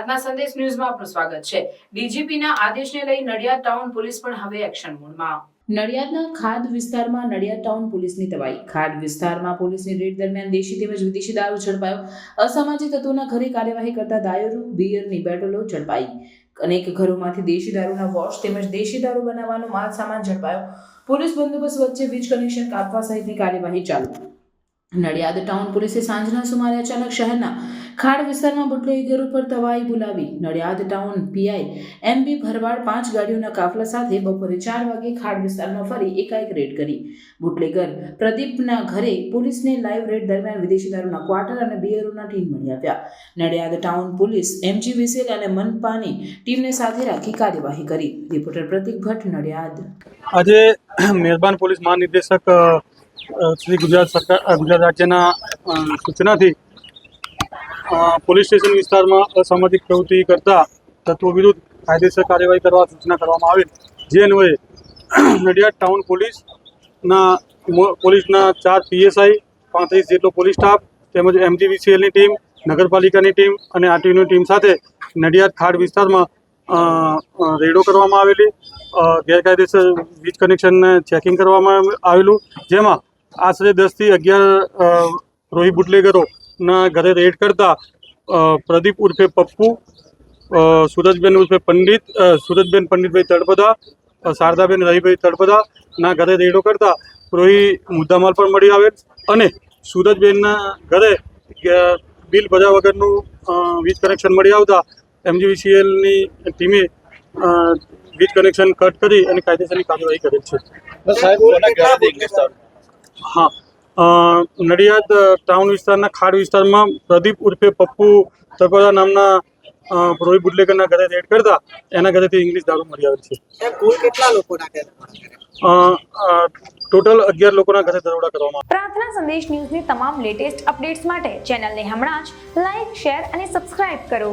આજના સંદેશ ન્યૂઝમાં આપનું સ્વાગત છે. ડીજીપીના આદેશને લઈ નડિયાદ ટાઉન પોલીસ પણ હવે એક્શન મોડમાં. નડિયાદના ખાદ વિસ્તારમાં નડિયાદ ટાઉન પોલીસની તવાઈ ખાદ વિસ્તારમાં પોલીસની રેડ દરમિયાન દેશી તેમજ વિદેશી દારૂ ઝડપાયો. અસામાજિક તત્વોના ઘરે કાર્યવાહી કરતા દાયરો, બિયરની બેટલો ઝડપાઈ. અનેક ઘરોમાંથી દેશી દારૂના વોશ તેમજ દેશી દારૂ બનાવવાનો માલ સામાન ઝડપાયો. પોલીસ બંદોબસ્ત વચ્ચે વીજ કનેક્શન કાપવા સહિતની કાર્યવાહી ચાલુ. નડિયાદ ટાઉન પોલીસે સાંજના સુમારે અચાનક શહેરના ખાડ વિસ્તારમાં બુટલેગર ઉપર તવાઈ બોલાવી Nadiad town PI M Bharwad પાંચ ગાડીઓના કાફલા સાથે બપોરે ચાર વાગે ખાડ વિસ્તારમાં ફરી એકાએક રેડ કરી. બુટલેગર પ્રદીપના ઘરે પોલીસને લાઈવ રેડ દરમિયાન વિદેશી દારૂના ક્વાર્ટર અને બિયરોના ટીમ મળી આવ્યા. Nadiad town police M G અને મનપાની ટીમને સાથે રાખી કાર્યવાહી કરી. રિપોર્ટર પ્રતિક ભટ્ટ, નડિયાદ. આજે મહેરબાન પોલીસ મહાનિર્દેશક શ્રી ગુજરાત સરકાર ગુજરાત રાજ્યના સૂચનાથી પોલીસ સ્ટેશન વિસ્તારમાં અસામાજિક પ્રવૃત્તિ કરતા તત્વો વિરુદ્ધ કાયદેસર કાર્યવાહી કરવા સૂચના કરવામાં આવેલ. જે અન્વયે નડિયાદ ટાઉન પોલીસના પોલીસના ચાર પીએસઆઈ, પાંત્રીસ જેટલો પોલીસ સ્ટાફ તેમજ એમજીવીસીએલની ટીમ, નગરપાલિકાની ટીમ અને આરટીયુની ટીમ સાથે નડિયાદ ખાડ વિસ્તારમાં રેડો કરવામાં આવેલી ગેરકાયદેસર વીજ કનેક્શનને ચેકિંગ કરવામાં આવેલું, જેમાં આશરે દસથી અગિયાર રોહી બુટલેગરોના ઘરે રેડ કરતા પ્રદીપ ઉર્ફે પપ્પુ સુરજબેન ઉર્ફે પંડિત સુરજબેન પંડિતભાઈ તળપદા શારદાબેન રહીભાઈ તળપદા ના ઘરે રેડો કરતા, રોહી મુદ્દામાલ પણ મળી આવેલ અને સુરજબેનના ઘરે બિલ ભર્યા વગરનું વીજ કનેક્શન મળી આવતા, એમજીવીસીએલની ટીમે વીજ કનેક્શન કટ કરી અને કાયદેસરની કાર્યવાહી કરેલ છે? હા. અ, નડિયાદ ટાઉન વિસ્તારના ખાડ વિસ્તારમાં પ્રદીપ ઉર્ફે પપ્પુ તરપદા નામના રોહિત રોહી બુટલેકરના ઘરે રેડ કરતા એના ઘરેથી ઇંગ્લિશ દારૂ મળી આવે છે. કુલ કેટલા લોકોના ટોટલ અગિયાર લોકોના ઘરે દરોડા કરવામાં પ્રાર્થના સંદેશ ન્યૂઝની તમામ લેટેસ્ટ અપડેટ્સ માટે ચેનલને હમણાં જ લાઈક શેર અને સબસ્ક્રાઇબ કરો.